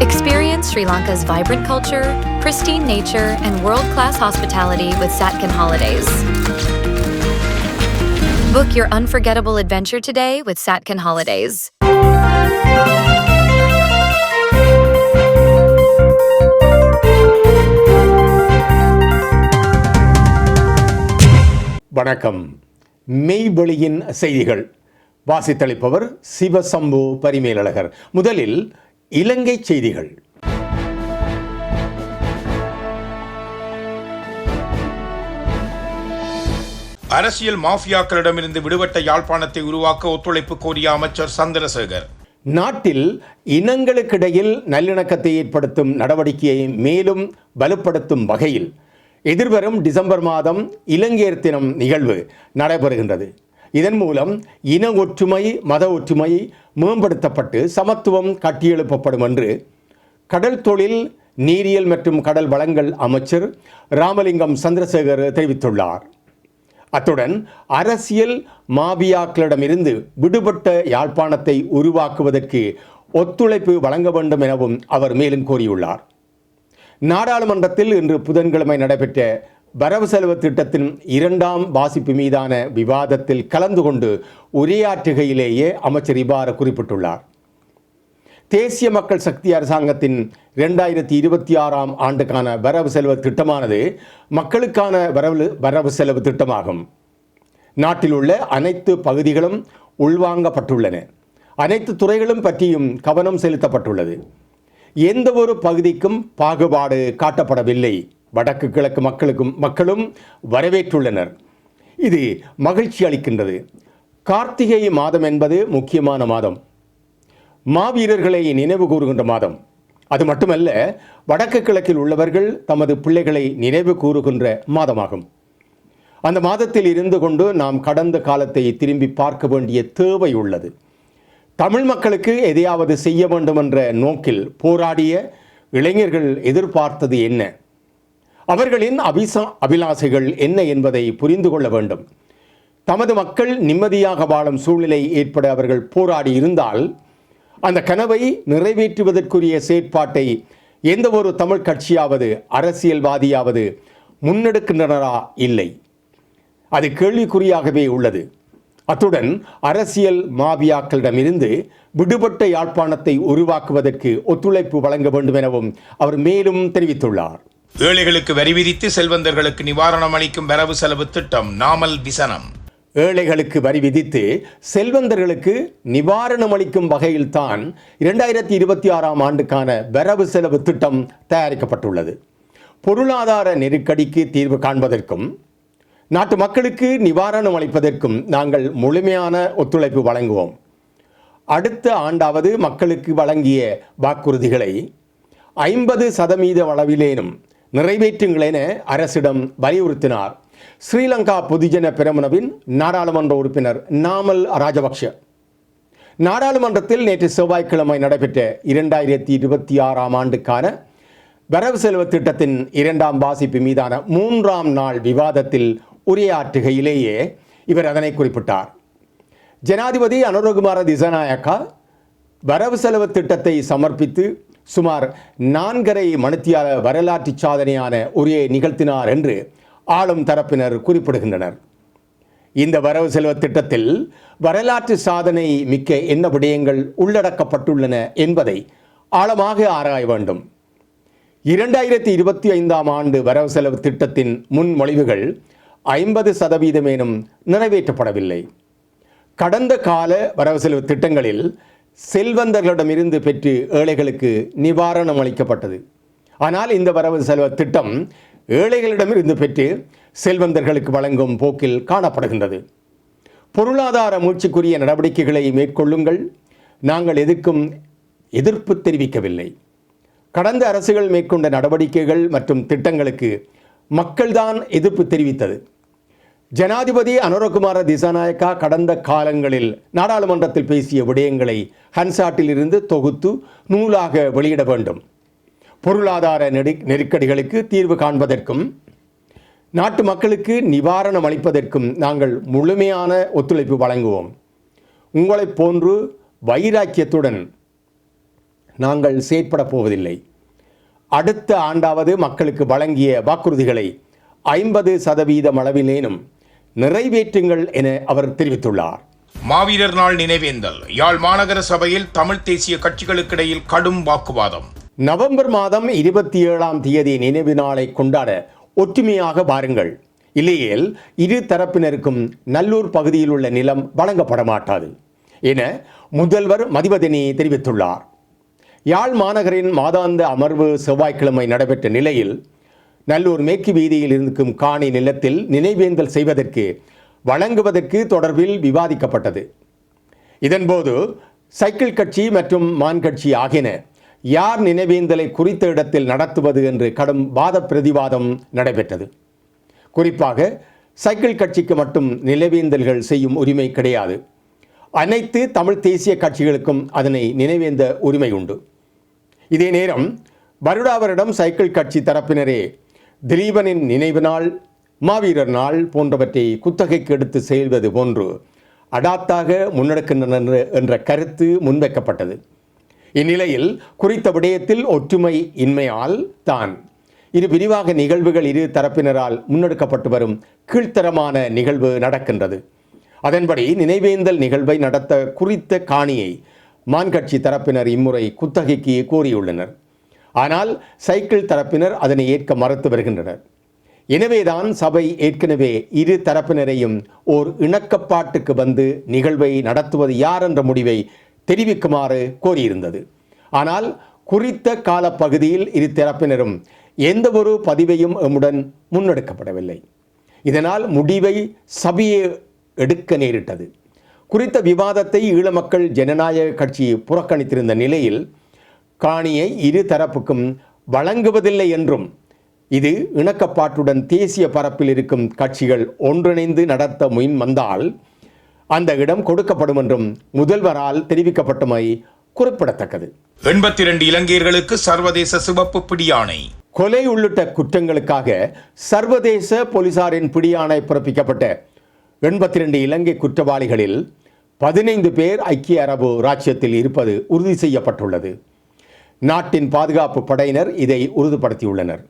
Experience Sri Lanka's vibrant culture, pristine nature, and world class hospitality with Satkin Holidays. Book your unforgettable adventure today with Satkin Holidays. வணக்கம் மெய்வெளியின் செய்திகள் வாசித்தளிப்பவர் சிவசம்பு பரிமேலழகர் முதலில் இலங்கை செய்திகள். அரசியல் மாஃபியாக்களிடமிருந்து விடுபட்ட யாழ்ப்பாணத்தை உருவாக்க ஒத்துழைப்பு கோரிய அமைச்சர் சந்திரசேகர். நாட்டில் இனங்களுக்கிடையில் நல்லிணக்கத்தை ஏற்படுத்தும் நடவடிக்கையை மேலும் வலுப்படுத்தும் வகையில் எதிர்வரும் டிசம்பர் மாதம் இலங்கையர் தினம் நிகழ்வு நடைபெறுகின்றது. இதன் மூலம் இன ஒற்றுமை மத ஒற்றுமை மேம்படுத்தப்பட்டு சமத்துவம் கட்டியெழுப்பப்படும் என்று கடல் தொழில் நீரியல் மற்றும் கடல் வளங்கள் அமைச்சர் ராமலிங்கம் சந்திரசேகர் தெரிவித்துள்ளார். அத்துடன் அரசியல் மாபியாக்களிடமிருந்து விடுபட்ட யாழ்ப்பாணத்தை உருவாக்குவதற்கு ஒத்துழைப்பு வழங்க வேண்டும் எனவும் அவர் மேலும் கூறியுள்ளார். நாடாளுமன்றத்தில் இன்று புதன்கிழமை நடைபெற்ற வரவு செலவு திட்டத்தின் இரண்டாம் வாசிப்பு மீதான விவாதத்தில் கலந்து கொண்டு உரையாற்றுகையிலேயே அமைச்சர் இவ்வாறு குறிப்பிட்டுள்ளார். தேசிய மக்கள் சக்தி அரசாங்கத்தின் இரண்டாயிரத்தி இருபத்தி ஆறாம் ஆண்டுக்கான வரவு செலவு திட்டமானது மக்களுக்கான வரவு வரவு செலவு திட்டமாகும். நாட்டில் உள்ள அனைத்து பகுதிகளும் உள்வாங்கப்பட்டுள்ளன. அனைத்து துறைகளும் பற்றியும் கவனம் செலுத்தப்பட்டுள்ளது. எந்த ஒரு பகுதிக்கும் பாகுபாடு காட்டப்படவில்லை. வடக்கு கிழக்கு மக்களுக்கும் மக்களும் வரவேற்றுள்ளனர். இது மகிழ்ச்சி அளிக்கின்றது. கார்த்திகை மாதம் என்பது முக்கியமான மாதம். மாவீரர்களை நினைவு கூறுகின்ற மாதம். அது மட்டுமல்ல வடக்கு கிழக்கில் உள்ளவர்கள் தமது பிள்ளைகளை நினைவு கூறுகின்ற மாதமாகும். அந்த மாதத்தில் இருந்து கொண்டு நாம் கடந்த காலத்தை திரும்பி பார்க்க வேண்டிய தேவை உள்ளது. தமிழ் மக்களுக்கு எதையாவது செய்ய வேண்டும் என்ற நோக்கில் போராடிய இளைஞர்கள் எதிர்பார்த்தது என்ன? அவர்களின் அபிசா அபிலாசைகள் என்ன என்பதை புரிந்து கொள்ள வேண்டும். தமது மக்கள் நிம்மதியாக வாழும் சூழ்நிலை ஏற்பட அவர்கள் போராடி இருந்தால் அந்த கனவை நிறைவேற்றுவதற்குரிய செயற்பாட்டை எந்த ஒரு தமிழ் கட்சியாவது அரசியல்வாதியாவது முன்னெடுக்கின்றனரா? இல்லை. அது கேள்விக்குறியாகவே உள்ளது. அத்துடன் அரசியல் மாபியாக்களிடமிருந்து விடுபட்ட யாழ்ப்பாணத்தை உருவாக்குவதற்கு ஒத்துழைப்பு வழங்க வேண்டும் எனவும் அவர் மேலும் தெரிவித்துள்ளார். ஏழைகளுக்கு வரி விதித்து செல்வந்தர்களுக்கு நிவாரணம் அளிக்கும் வரவு செலவு திட்டம் நாமல் விசனம். ஏழைகளுக்கு வரி விதித்து செல்வந்தர்களுக்கு நிவாரணம் அளிக்கும் வகையில்தான் இரண்டாயிரத்தி இருபத்தி ஆறாம் ஆண்டுக்கான வரவு செலவு திட்டம் தயாரிக்கப்பட்டுள்ளது. பொருளாதார நெருக்கடிக்கு தீர்வு காண்பதற்கும் நாட்டு மக்களுக்கு நிவாரணம் அளிப்பதற்கும் நாங்கள் முழுமையான ஒத்துழைப்பு வழங்குவோம். அடுத்த ஆண்டாவது மக்களுக்கு வழங்கிய வாக்குறுதிகளை ஐம்பது சதவீத அளவிலேனும் நிறைவேற்றுங்களென அரசிடம் வலியுறுத்தினார். ஸ்ரீலங்கா பொதுஜன பெரமுனவின் நாடாளுமன்ற உறுப்பினர் நாமல் ராஜபக்ஷ. நாடாளுமன்றத்தில் நேற்று செவ்வாய்க்கிழமை நடைபெற்ற இரண்டாயிரத்தி இருபத்தி ஆறாம் ஆண்டுக்கான வரவு செலவு திட்டத்தின் இரண்டாம் வாசிப்பு மீதான மூன்றாம் நாள் விவாதத்தில் உரையாற்றுகையிலேயே இவர் அதனை குறிப்பிட்டார். ஜனாதிபதி அனுரகுமார திசநாயக்கா வரவு செலவு திட்டத்தை சமர்ப்பித்து சுமார் நான்கரை மணித்தியால வரலாற்று சாதனையான உரையை நிகழ்த்தினார் என்று ஆளும் தரப்பினர் குறிப்பிடுகின்றனர். இந்த வரவு செலவு திட்டத்தில் வரலாற்று சாதனை மிக்க என்ன விடயங்கள் உள்ளடக்கப்பட்டுள்ளன என்பதை ஆழமாக ஆராய வேண்டும். இரண்டாயிரத்தி இருபத்தி ஐந்தாம் ஆண்டு வரவு செலவு திட்டத்தின் முன்மொழிவுகள் ஐம்பது சதவீதமேனும் நிறைவேற்றப்படவில்லை. கடந்த கால வரவு செலவு திட்டங்களில் செல்வந்தர்களிடமிருந்து பெற்று ஏழைகளுக்கு நிவாரணம் அளிக்கப்பட்டது. ஆனால் இந்த வரவு செலவு திட்டம் ஏழைகளிடமிருந்து பெற்று செல்வந்தர்களுக்கு வழங்கும் போக்கில் காணப்படுகின்றது. பொருளாதார மூச்சுக்குரிய நடவடிக்கைகளை மேற்கொள்ளுங்கள். நாங்கள் எதுக்கும் எதிர்ப்பு தெரிவிக்கவில்லை. கடந்த அரசுகள் மேற்கொண்ட நடவடிக்கைகள் மற்றும் திட்டங்களுக்கு மக்கள்தான் எதிர்ப்பு தெரிவித்தது. ஜனாதிபதி அனுரகுமார திசாநாயக்கா கடந்த காலங்களில் நாடாளுமன்றத்தில் பேசிய விடயங்களை ஹன்சாட்டில் இருந்து தொகுத்து நூலாக வெளியிட வேண்டும். பொருளாதார நெடு நெருக்கடிகளுக்கு தீர்வு காண்பதற்கும் நாட்டு மக்களுக்கு நிவாரணம் அளிப்பதற்கும் நாங்கள் முழுமையான ஒத்துழைப்பு வழங்குவோம். உங்களைப் போன்று வைராக்கியத்துடன் நாங்கள் செயற்பட போவதில்லை. அடுத்த ஆண்டாவது மக்களுக்கு வழங்கிய வாக்குறுதிகளை ஐம்பது சதவீதம் அளவிலேனும் நிறைவேற்றுங்கள் என அவர் தெரிவித்துள்ளார். மாவீரர் நாள் நினைவேந்தல். யாழ் மாநகர சபையில் தமிழ் தேசிய கட்சிகளுக்கிடையில் கடும் வாக்குவாதம். நவம்பர் மாதம் இருபத்தி ஏழாம் தேதி நினைவு நாளை கொண்டாட ஒற்றுமையாக வாருங்கள். இல்லையேல் இரு தரப்பினருக்கும் நல்லூர் பகுதியில் உள்ள நிலம் வழங்கப்பட மாட்டாது என முதல்வர் மதிவதனி தெரிவித்துள்ளார். யாழ் மாநகரின் மாதாந்த அமர்வு செவ்வாய்க்கிழமை நடைபெற்ற நிலையில் நல்லூர் மேற்கு வீதியில் இருக்கும் காணி நிலத்தில் நினைவேந்தல் செய்வதற்கு வழங்குவதற்கு தொடர்பில் விவாதிக்கப்பட்டது. இதன்போது சைக்கிள் கட்சி மற்றும் மான் கட்சி ஆகியன யார் நினைவேந்தலை குறித்த இடத்தில் நடத்துவது என்று கடும் வாத பிரதிவாதம் நடைபெற்றது. குறிப்பாக சைக்கிள் கட்சிக்கு மட்டும் நினைவேந்தல்கள் செய்யும் உரிமை கிடையாது. அனைத்து தமிழ் தேசிய கட்சிகளுக்கும் அதனை நினைவேந்த உரிமை உண்டு. இதே நேரம் வருடாவரிடம் சைக்கிள் கட்சி தரப்பினரே திலீபனின் நினைவு நாள் மாவீரர் நாள் போன்றவற்றை குத்தகைக்கு எடுத்து செய்வது போன்று அடாத்தாக முன்னெடுக்கின்றனர் என்ற கருத்து முன்வைக்கப்பட்டது. இந்நிலையில் குறித்த விடயத்தில் ஒற்றுமை இன்மையால் தான். இரு விரிவாக நிகழ்வுகள் இரு தரப்பினரால் முன்னெடுக்கப்பட்டு வரும் கீழ்த்தரமான நிகழ்வு நடக்கின்றது. அதன்படி நினைவேந்தல் நிகழ்வை நடத்த குறித்த காணியை மான்கட்சி தரப்பினர் இம்முறை குத்தகைக்கு கோரியுள்ளனர். ஆனால் சைக்கிள் தரப்பினர் அதனை ஏற்க மறுத்து வருகின்றனர். எனவேதான் சபை ஏற்கனவே இரு தரப்பினரையும் ஓர் இணக்கப்பாட்டுக்கு வந்து நிகழ்வை நடத்துவது யார் என்ற முடிவை தெரிவிக்குமாறு கோரியிருந்தது. ஆனால் குறித்த காலப்பகுதியில் இரு தரப்பினரும் எந்தவொரு பதிவையும் எம்முடன் முன்னெடுக்கப்படவில்லை. இதனால் முடிவை சபையே எடுக்க நேரிட்டது. குறித்த விவாதத்தை ஈழ மக்கள் ஜனநாயக கட்சி புறக்கணித்திருந்த நிலையில் காணியை இரு தரப்புக்கும் வழங்குவதில்லை என்றும் இது இணக்கப்பாட்டுடன் தேசிய பரப்பில் இருக்கும் கட்சிகள் ஒன்றிணைந்து நடத்த முன் வந்தால் அந்த இடம் கொடுக்கப்படும் என்றும் முதல்வரால் தெரிவிக்கப்பட்டமை குறிப்பிடத்தக்கது. எண்பத்தி இரண்டு இலங்கையர்களுக்கு சர்வதேச சிவப்பு பிடியாணை. கொலை உள்ளிட்ட குற்றங்களுக்காக சர்வதேச போலீசாரின் பிடியாணை பிறப்பிக்கப்பட்ட எண்பத்தி ரெண்டு இலங்கை குற்றவாளிகளில் பதினைந்து பேர் ஐக்கிய அரபு ராச்சியத்தில் இருப்பது உறுதி செய்யப்பட்டுள்ளது. நாட்டின் பாதுகாப்பு படையினர் இதை உறுதிப்படுத்தியுள்ளனர்.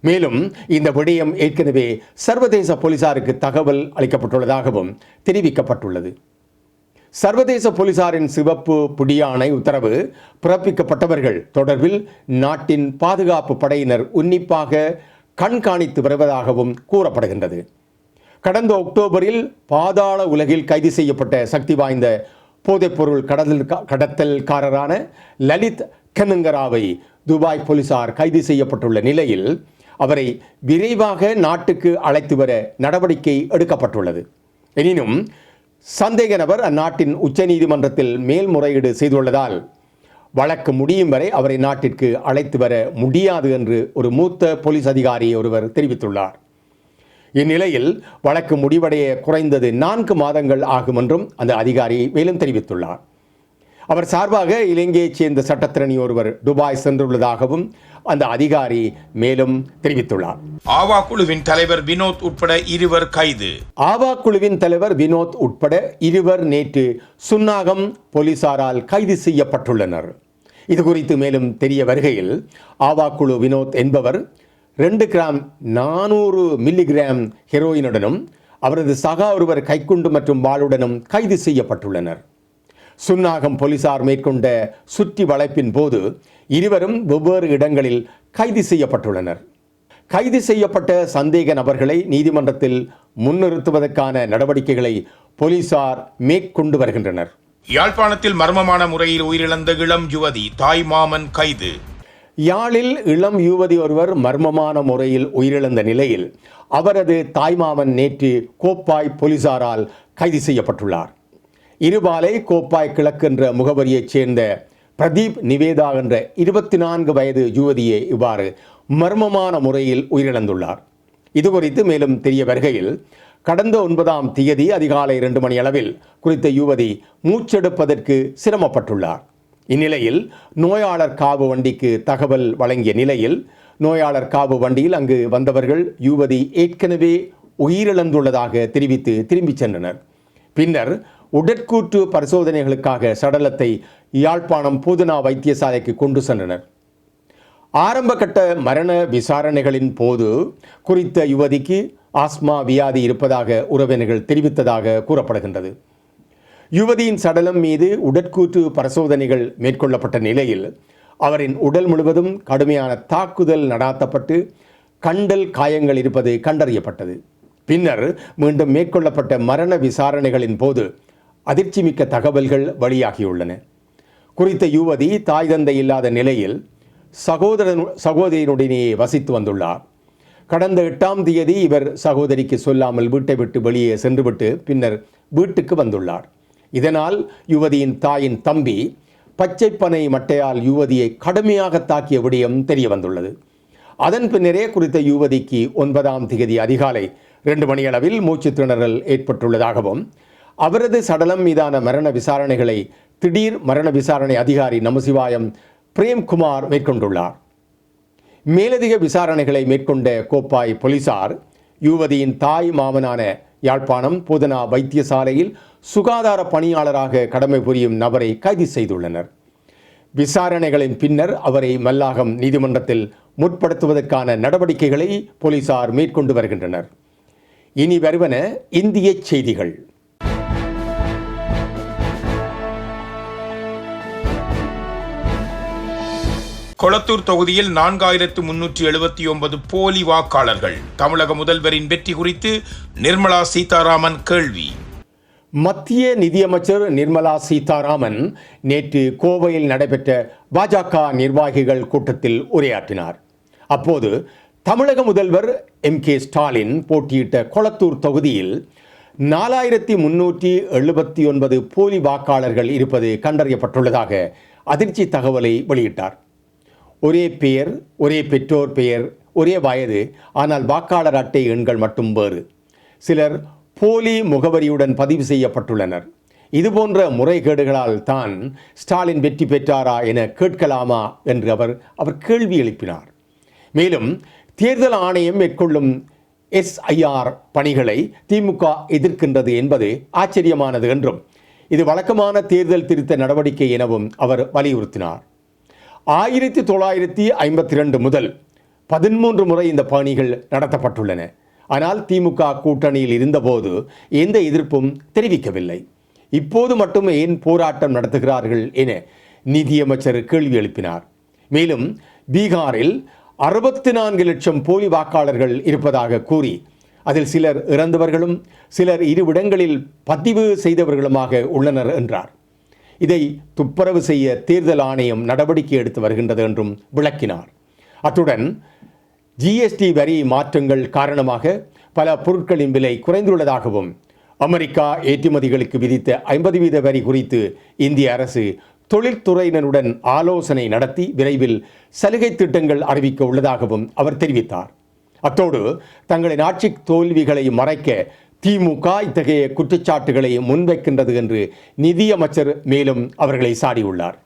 மேலும் இந்த விடயம் ஏற்கனவே சர்வதேச போலீசாருக்கு தகவல் அளிக்கப்பட்டுள்ளதாகவும் தெரிவிக்கப்பட்டுள்ளது. சர்வதேச போலீசாரின் சிவப்பு புடியாணை உத்தரவு பிறப்பிக்கப்பட்டவர்கள் தொடர்பில் நாட்டின் பாதுகாப்பு படையினர் உன்னிப்பாக கண்காணித்து வருவதாகவும் கூறப்படுகின்றது. கடந்த அக்டோபரில் பாதாள உலகில் கைது செய்யப்பட்ட சக்தி வாய்ந்த போதைப்பொருள் கடத்தல் கடத்தல்காரரான லலித் கனங்கராவை துபாய் போலீசார் கைது செய்யப்பட்டுள்ள நிலையில் அவரை விரைவாக நாட்டுக்கு அழைத்து வர நடவடிக்கை எடுக்கப்பட்டுள்ளது. எனினும் சந்தேக நபர் அந்நாட்டின் உச்சநீதிமன்றத்தில் மேல்முறையீடு செய்துள்ளதால் வழக்கு முடியும் வரை அவரை நாட்டிற்கு அழைத்து வர முடியாது என்று ஒரு மூத்த போலீஸ் அதிகாரி ஒருவர் தெரிவித்துள்ளார். இந்நிலையில் வழக்கு முடிவடைய குறைந்தது நான்கு மாதங்கள் ஆகும் என்றும் அந்த அதிகாரி மேலும் தெரிவித்துள்ளார். அவர் சார்பாக இலங்கையைச் சேர்ந்த சட்டத்திரணி ஒருவர் துபாய் சென்றுள்ளதாகவும் அந்த அதிகாரி மேலும் தெரிவித்துள்ளார். ஆவா குழுவின் தலைவர் வினோத் உட்பட இருவர் கைது. ஆவா குழுவின் தலைவர் வினோத் உட்பட இருவர் நேற்று சுன்னாகம் போலீசாரால் கைது செய்யப்பட்டுள்ளனர். இது குறித்து மேலும் தெரிய வருகையில் ஆவா குழு வினோத் என்பவர் ரெண்டு கிராம் நானூறு மில்லிகிராம் ஹெரோயினுடனும் அவரது சகா ஒருவர் கைக்குண்டு மற்றும் வாளுடனும் கைது செய்யப்பட்டுள்ளனர். சுன்னாகம் போலீசார் மேற்கொண்ட சுற்றி வளைப்பின் போது இருவரும் வெவ்வேறு இடங்களில் கைது செய்யப்பட்டுள்ளனர். கைது செய்யப்பட்ட சந்தேக நபர்களை நீதிமன்றத்தில் முன்னிறுத்துவதற்கான நடவடிக்கைகளை போலீசார் மேற்கொண்டு வருகின்றனர். யாழ்ப்பாணத்தில் மர்மமான முறையில் உயிரிழந்த இளம் யுவதி தாய் மாமன் கைது. யாழில் இளம் யுவதி ஒருவர் மர்மமான முறையில் உயிரிழந்த நிலையில் அவரது தாய்மாமன் நேற்று கோப்பாய் போலீசாரால் கைது செய்யப்பட்டுள்ளார். இருபாலை கோப்பாய் கிழக்கு என்ற முகவரியைச் சேர்ந்த பிரதீப் நிவேதா என்ற இருபத்தி நான்கு வயது யுவதியை இவ்வாறு மர்மமான முறையில் உயிரிழந்துள்ளார். இது குறித்து மேலும் தெரிய வருகையில் கடந்த ஒன்பதாம் தேதி அதிகாலை இரண்டு மணி அளவில் குறித்த யுவதி மூச்செடுப்பதற்கு சிரமப்பட்டுள்ளார். இந்நிலையில் நோயாளர் காவு வண்டிக்கு தகவல் வழங்கிய நிலையில் நோயாளர் காவு வண்டியில் அங்கு வந்தவர்கள் யுவதி ஏற்கனவே உயிரிழந்துள்ளதாக தெரிவித்து திரும்பிச் சென்றனர். பின்னர் உடற்கூற்று பரிசோதனைகளுக்காக சடலத்தை யாழ்ப்பாணம் பூதனா வைத்தியசாலைக்கு கொண்டு சென்றனர். ஆரம்பகட்ட மரண விசாரணைகளின் போது குறித்த யுவதிக்கு ஆஸ்மா வியாதி இருப்பதாக உறவினர்கள் தெரிவித்ததாக கூறப்படுகின்றது. யுவதியின் சடலம் மீது உடற்கூற்று பரிசோதனைகள் மேற்கொள்ளப்பட்ட நிலையில் அவரின் உடல் முழுவதும் கடுமையான தாக்குதல் நடாத்தப்பட்டு கண்டல் காயங்கள் இருப்பது கண்டறியப்பட்டது. பின்னர் மீண்டும் மேற்கொள்ளப்பட்ட மரண விசாரணைகளின் போது அதிர்ச்சிமிக்க தகவல்கள் வெளியாகியுள்ளன. குறித்த யுவதி தாய் தந்தை இல்லாத நிலையில் சகோதரன் சகோதரியினுடனேயே வசித்து வந்துள்ளார். கடந்த எட்டாம் தேதி இவர் சகோதரிக்கு சொல்லாமல் வீட்டை விட்டு வெளியே சென்றுவிட்டு பின்னர் வீட்டுக்கு வந்துள்ளார். இதனால் யுவதியின் தாயின் தம்பி பச்சைப்பனை மட்டையால் யுவதியை கடுமையாக தாக்கிய விடயம் தெரிய வந்துள்ளது அதன் பின்னரே குறித்த யுவதிக்கு ஒன்பதாம் தேதி அதிகாலை ரெண்டு மணியளவில் மூச்சுத் திணறல் ஏற்பட்டுள்ளதாகவும் அவரது சடலம் மீதான மரண விசாரணைகளை திடீர் மரண விசாரணை அதிகாரி நமசிவாயம் பிரேம்குமார் மேற்கொண்டுள்ளார். மேலதிக விசாரணைகளை மேற்கொண்ட கோப்பாய் போலீசார் யுவதியின் தாய் மாமனான யாழ்ப்பாணம் போதனா வைத்தியசாலையில் சுகாதார பணியாளராக கடமை புரியும் நபரை கைது செய்துள்ளனர். விசாரணைகளின் பின்னர் அவரை மல்லாகம் நீதிமன்றத்தில் முற்படுத்துவதற்கான நடவடிக்கைகளை போலீசார் மேற்கொண்டு வருகின்றனர். இனி வருவன இந்திய செய்திகள். கொளத்தூர் தொகுதியில் நான்காயிரத்து முன்னூற்றி எழுபத்தி ஒன்பது போலி வாக்காளர்கள். தமிழக முதல்வரின் வெற்றி குறித்து நிர்மலா சீதாராமன் கேள்வி. மத்திய நிதியமைச்சர் நிர்மலா சீதாராமன் நேற்று கோவையில் நடைபெற்ற பாஜக நிர்வாகிகள் கூட்டத்தில் உரையாற்றினார். அப்போது தமிழக முதல்வர் எம் கே ஸ்டாலின் போட்டியிட்ட கொளத்தூர் தொகுதியில் நாலாயிரத்தி முன்னூற்றி எழுபத்தி ஒன்பது போலி வாக்காளர்கள் இருப்பது கண்டறியப்பட்டுள்ளதாக அதிர்ச்சி தகவலை வெளியிட்டார். ஒரே பெயர் ஒரே பெற்றோர் பெயர் ஒரே வயது ஆனால் வாக்காளர் அட்டை எண்கள் மட்டும் வேறு. சிலர் போலி முகவரியுடன் பதிவு செய்யப்பட்டுள்ளனர். இதுபோன்ற முறைகேடுகளால் தான் ஸ்டாலின் வெற்றி பெற்றாரா என கேட்கலாமா என்று அவர் அவர் கேள்வி எழுப்பினார். மேலும் தேர்தல் ஆணையம் மேற்கொள்ளும் எஸ்ஐஆர் பணிகளை திமுக எதிர்க்கின்றது என்பது ஆச்சரியமானது என்றும் இது வழக்கமான தேர்தல் திருத்த நடவடிக்கை எனவும் அவர் வலியுறுத்தினார். ஆயிரத்தி தொள்ளாயிரத்தி ஐம்பத்தி ரெண்டு முதல் பதிமூன்று முறை இந்த பணிகள் நடத்தப்பட்டுள்ளன. ஆனால் திமுக கூட்டணியில் இருந்தபோது எந்த எதிர்ப்பும் தெரிவிக்கவில்லை. இப்போது மட்டும் ஏன் போராட்டம் நடத்துகிறார்கள் என நிதியமைச்சர் கேள்வி எழுப்பினார். மேலும் பீகாரில் அறுபத்தி நான்கு லட்சம் போலி வாக்காளர்கள் இருப்பதாக கூறி அதில் சிலர் இறந்தவர்களும் சிலர் இருவிடங்களில் பதிவு செய்தவர்களுமாக உள்ளனர் என்றார். இதை துப்புரவு செய்ய தேர்தல் ஆணையம் நடவடிக்கை எடுத்து வருகின்றது என்றும் விளக்கினார். அத்துடன் ஜிஎஸ்டி வரி மாற்றங்கள் காரணமாக பல பொருட்களின் விலை குறைந்துள்ளதாகவும் அமெரிக்கா ஏற்றுமதிகளுக்கு விதித்த ஐம்பது வீத வரி குறித்து இந்திய அரசு தொழில்துறையினருடன் ஆலோசனை நடத்தி விரைவில் சலுகை திட்டங்கள் அறிவிக்க உள்ளதாகவும் அவர் தெரிவித்தார். அத்தோடு தங்களின் ஆட்சி தோல்விகளை மறைக்க திமுக இத்தகைய குற்றச்சாட்டுகளை முன்வைக்கின்றது என்று நிதியமைச்சர் மேலும் அவர்களை சாடியுள்ளார்.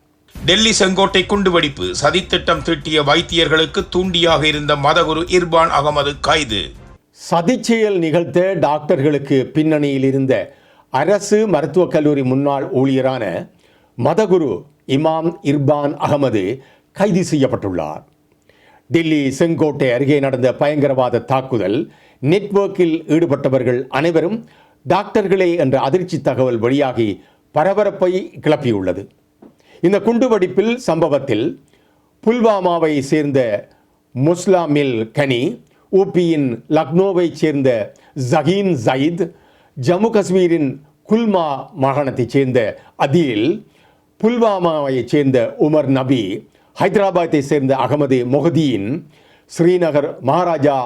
டெல்லி செங்கோட்டை குண்டுவெடிப்பு சதித்திட்டம் தீட்டிய வைத்தியர்களுக்கு தூண்டியாக இருந்த மதகுரு இர்பான் அகமது கைது. சதிச்செயல் நிகழ்த்த டாக்டர்களுக்கு பின்னணியில் இருந்த அரசு மருத்துவக் கல்லூரி முன்னாள் ஊழியரான மதகுரு இமாம் இர்பான் அகமது கைது செய்யப்பட்டுள்ளார். டெல்லி செங்கோட்டை அருகே நடந்த பயங்கரவாத தாக்குதல் நெட்வொர்க்கில் ஈடுபட்டவர்கள் அனைவரும் டாக்டர்களே என்ற அதிர்ச்சி தகவல் வெளியாகி பரபரப்பை கிளப்பியுள்ளது. இந்த குண்டுவெடிப்பில் சம்பவத்தில் புல்வாமாவை சேர்ந்த முஸ்லாமில் கனி ஊபியின் லக்னோவைச் சேர்ந்த ஜஹீன் ஜயித் ஜம்மு காஷ்மீரின் குல்மா மாகாணத்தைச் சேர்ந்த அதில் புல்வாமாவைச் சேர்ந்த உமர் நபி ஹைதராபாத்தை சேர்ந்த அகமது மொஹதீன் ஸ்ரீநகர் மகாராஜா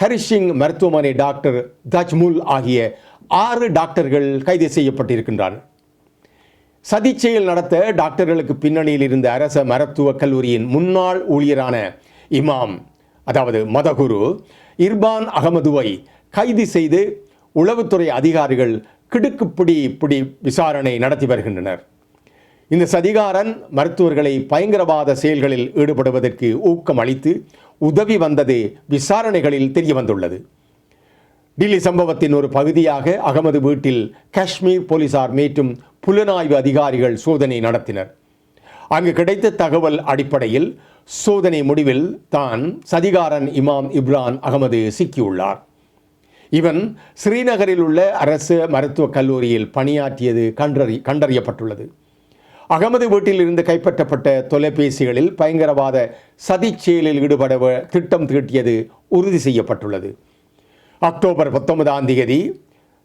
ஹரிஷிங் மருத்துவமனை டாக்டர் தஜ்முல் ஆகிய ஆறு டாக்டர்கள் கைது செய்யப்பட்டிருக்கின்றனர் சதிச்செயல் நடத்த டாக்டர்களுக்கு பின்னணியில் இருந்த அரச மருத்துவக் கல்லூரியின் முன்னாள் ஊழியரான இமாம் அதாவது மதகுரு இர்பான் அகமதுவை கைது செய்து உளவுத்துறை அதிகாரிகள் கிடுக்குப்பிடி பிடி விசாரணை நடத்தி வருகின்றனர். இந்த சதிகாரன் மருத்துவர்களை பயங்கரவாத செயல்களில் ஈடுபடுவதற்கு ஊக்கம் அளித்து உதவி வந்தது விசாரணைகளில் தெரியவந்துள்ளது. டில்லி சம்பவத்தின் ஒரு பகுதியாக அகமது வீட்டில் காஷ்மீர் போலீசார் மீட்டும் புலனாய்வு அதிகாரிகள் சோதனை நடத்தினர். அங்கு கிடைத்த தகவல் அடிப்படையில் சோதனை முடிவில் தான் சதிகாரன் இமாம் இப்ரான் அகமது சிக்கியுள்ளார். இவன் ஸ்ரீநகரில் உள்ள அரசு மருத்துவக் கல்லூரியில் பணியாற்றியது கண்டறி கண்டறியப்பட்டுள்ளது. அகமது வீட்டில் இருந்து கைப்பற்றப்பட்ட தொலைபேசிகளில் பயங்கரவாத சதிச் செயலில் ஈடுபட திட்டம் தீட்டியது உறுதி செய்யப்பட்டுள்ளது. அக்டோபர் பத்தொன்பதாம் தேதி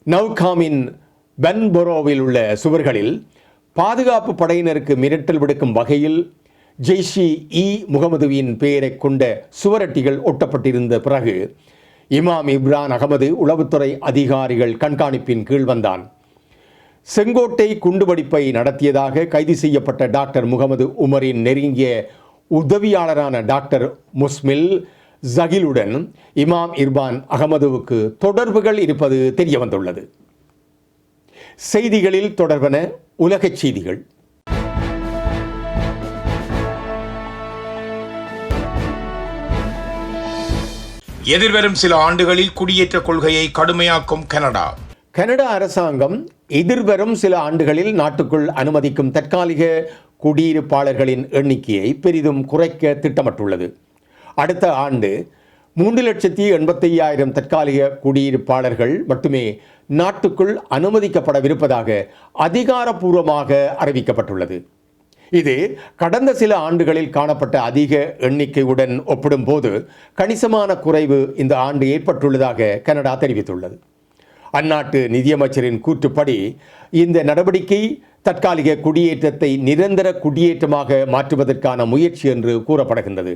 நவ்காமின் பென்பொரோவில் உள்ள சுவர்களில் பாதுகாப்பு படையினருக்கு மிரட்டல் விடுக்கும் வகையில் ஜெய்ஷி இ. முகமதுவின் பெயரைக் கொண்ட சுவரட்டிகள் ஒட்டப்பட்டிருந்த பிறகு இமாம் இப்ரான் அகமது உளவுத்துறை அதிகாரிகள் கண்காணிப்பின் கீழ் வந்தான். செங்கோட்டை குண்டுவெடிப்பை நடத்தியதாக கைது செய்யப்பட்ட டாக்டர் முகமது உமரின் நெருங்கிய உதவியாளரான டாக்டர் முஸ்மில் ஜகிலுடன் இமாம் இர்பான் அகமதுவுக்கு தொடர்புகள் இருப்பது தெரிய வந்துள்ளது செய்திகளில் தொடர்பன உலகச் செய்திகள். எதிர்வரும் சில ஆண்டுகளில் குடியேற்ற கொள்கையை கடுமையாக்கும் கனடா. கனடா அரசாங்கம் எதிர்வரும் சில ஆண்டுகளில் நாட்டுக்குள் அனுமதிக்கும் தற்காலிக குடியிருப்பாளர்களின் எண்ணிக்கையை பெரிதும் குறைக்க திட்டமிட்டுள்ளது. அடுத்த ஆண்டு மூன்று லட்சத்தி எண்பத்தையாயிரம் தற்காலிக குடியிருப்பாளர்கள் மட்டுமே நாட்டுக்குள் அனுமதிக்கப்படவிருப்பதாக அதிகாரப்பூர்வமாக அறிவிக்கப்பட்டுள்ளது. இது கடந்த சில ஆண்டுகளில் காணப்பட்ட அதிக எண்ணிக்கையுடன் ஒப்பிடும்போது கணிசமான குறைவு இந்த ஆண்டு ஏற்பட்டுள்ளதாக கனடா தெரிவித்துள்ளது. அந்நாட்டு நிதியமைச்சரின் கூற்றுப்படி இந்த நடவடிக்கை தற்காலிக குடியேற்றத்தை நிரந்தர குடியேற்றமாக மாற்றுவதற்கான முயற்சி என்று கூறப்படுகின்றது.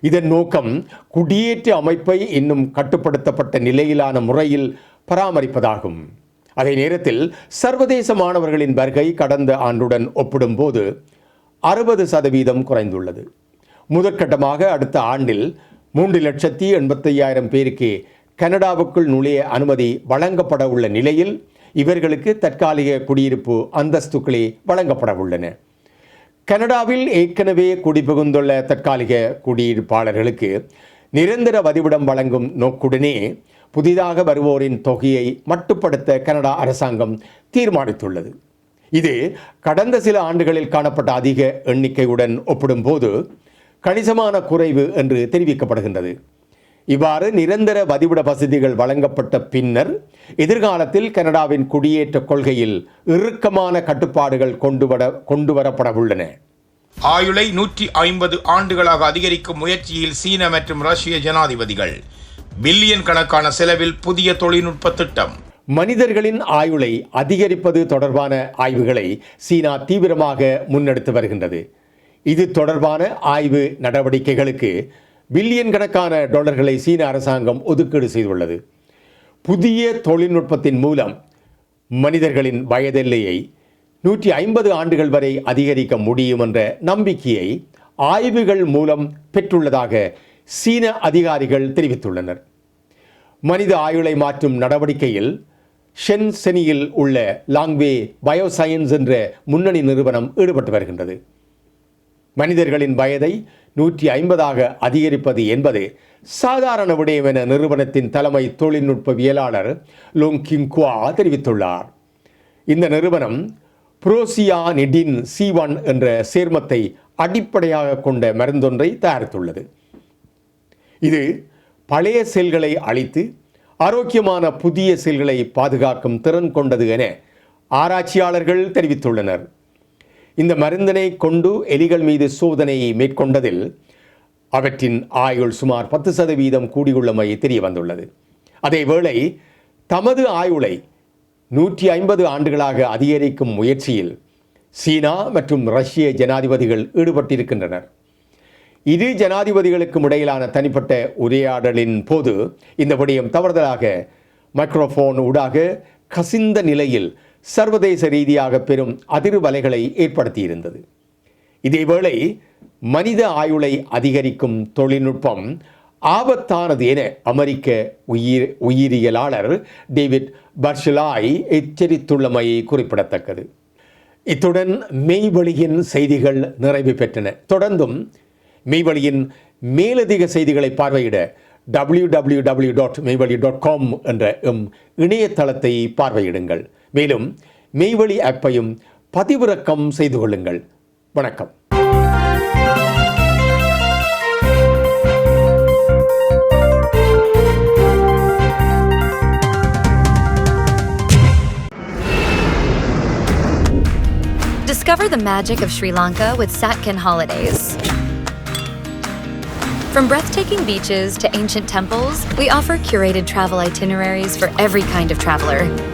இதன் நோக்கம் குடியேற்ற அமைப்பை இன்னும் கட்டுப்படுத்தப்பட்ட நிலையிலான முறையில் பராமரிப்பதாகும். அதே நேரத்தில் சர்வதேச மாணவர்களின் வருகை கடந்த ஆண்டுடன் ஒப்பிடும்போது அறுபது சதவீதம் குறைந்துள்ளது. முதற்கட்டமாக அடுத்த ஆண்டில் மூன்று லட்சத்தி எண்பத்தையாயிரம் பேருக்கு கனடாவுக்குள் நுழைய அனுமதி வழங்கப்பட உள்ள நிலையில் இவர்களுக்கு தற்காலிக குடியிருப்பு அந்தஸ்துக்களே வழங்கப்பட உள்ளன கனடாவில் ஏற்கனவே குடிபுகுந்துள்ள தற்காலிக குடியிருப்பாளர்களுக்கு நிரந்தர வதிவிடம் வழங்கும் நோக்குடனே புதிதாக வருவோரின் தொகையை மட்டுப்படுத்த கனடா அரசாங்கம் தீர்மானித்துள்ளது. இது கடந்த சில ஆண்டுகளில் காணப்பட்ட அதிக எண்ணிக்கையுடன் ஒப்பிடும்போது கணிசமான குறைவு என்று தெரிவிக்கப்படுகின்றது. இவ்வாறு நிரந்தர வதிவிட வசதிகள் வழங்கப்பட்ட பின்னர் எதிர்காலத்தில் கனடாவின் குடியேற்ற கொள்கையில் இறுக்கமான கட்டுப்பாடுகள் கொண்டுவர கொண்டுவரப்பட உள்ளன ஆயுளை நூற்றி ஐம்பது ஆண்டுகளாக அதிகரிக்கும் முயற்சியில் சீன மற்றும் ரஷ்ய ஜனாதிபதிகள் பில்லியன் கணக்கான செலவில் புதிய தொழில்நுட்ப திட்டம். மனிதர்களின் ஆயுளை அதிகரிப்பது தொடர்பான ஆய்வுகளை சீனா தீவிரமாக முன்னெடுத்து வருகின்றது. இது தொடர்பான ஆய்வு நடவடிக்கைகளுக்கு பில்லியன் கணக்கான டாலர்களை சீன அரசாங்கம் ஒதுக்கீடு செய்துள்ளது. புதிய தொழில்நுட்பத்தின் மூலம் மனிதர்களின் வயதெல்லையை நூற்றி ஐம்பது ஆண்டுகள் வரை அதிகரிக்க முடியும் என்ற நம்பிக்கையை ஆய்வுகள் மூலம் பெற்றுள்ளதாக சீன அதிகாரிகள் தெரிவித்துள்ளனர். மனித ஆயுளை மாற்றும் நடவடிக்கையில் ஷென்செனியில் உள்ள லாங்வே பயோசயன்ஸ் என்ற முன்னணி நிறுவனம் ஈடுபட்டு வருகின்றது. மனிதர்களின் வயதை நூற்றி ஐம்பதாக அதிகரிப்பது என்பது சாதாரண விடயம் என நிறுவனத்தின் தலைமை தொழில்நுட்பவியலாளர் லோங் கிங்குவா தெரிவித்துள்ளார். இந்த நிறுவனம் புரோசியானிடின் சி ஒன் என்ற சேர்மத்தை அடிப்படையாக கொண்ட மருந்தொன்றை தயாரித்துள்ளது. இது பழைய செல்களை அழித்து ஆரோக்கியமான புதிய செல்களை பாதுகாக்கும் திறன் கொண்டது என ஆராய்ச்சியாளர்கள் தெரிவித்துள்ளனர். இந்த மருந்தினை கொண்டு எலிகள் மீது சோதனையை மேற்கொண்டதில் அவற்றின் ஆயுள் சுமார் பத்து சதவீதம் கூடியுள்ளமை தெரிய வந்துள்ளது அதேவேளை தமது ஆயுளை நூற்றி ஐம்பது ஆண்டுகளாக அதிகரிக்கும் முயற்சியில் சீனா மற்றும் ரஷ்ய ஜனாதிபதிகள் ஈடுபட்டிருக்கின்றனர். இரு ஜனாதிபதிகளுக்கும் இடையிலான தனிப்பட்ட உரையாடலின் போது இந்த விடயம் தவறுதலாக மைக்ரோஃபோன் ஊடாக கசிந்த நிலையில் சர்வதேச ரீதியாக பெரும் அதிர்வலைகளை ஏற்படுத்தியிருந்தது. இதேவேளை மனித ஆயுளை அதிகரிக்கும் தொழில்நுட்பம் ஆபத்தானது என அமெரிக்க உயிர் உயிரியலாளர் டேவிட் பர்ஷலாய் எச்சரித்துள்ளமை குறிப்பிடத்தக்கது. இத்துடன் மெய்வழியின் செய்திகள் நிறைவு பெற்றன. தொடர்ந்தும் மெய்வழியின் மேலதிக செய்திகளை பார்வையிட W W W dot Meivazhi dot com என்ற எம் இணையதளத்தை பார்வையிடுங்கள். மேலும் மெய்வழி ஆப்பையும் பதிவிறக்கம் செய்து கொள்ளுங்கள் வணக்கம் Discover the magic of Sri Lanka with Satkin Holidays. From breathtaking beaches to ancient temples, we offer curated travel itineraries for every kind of traveler.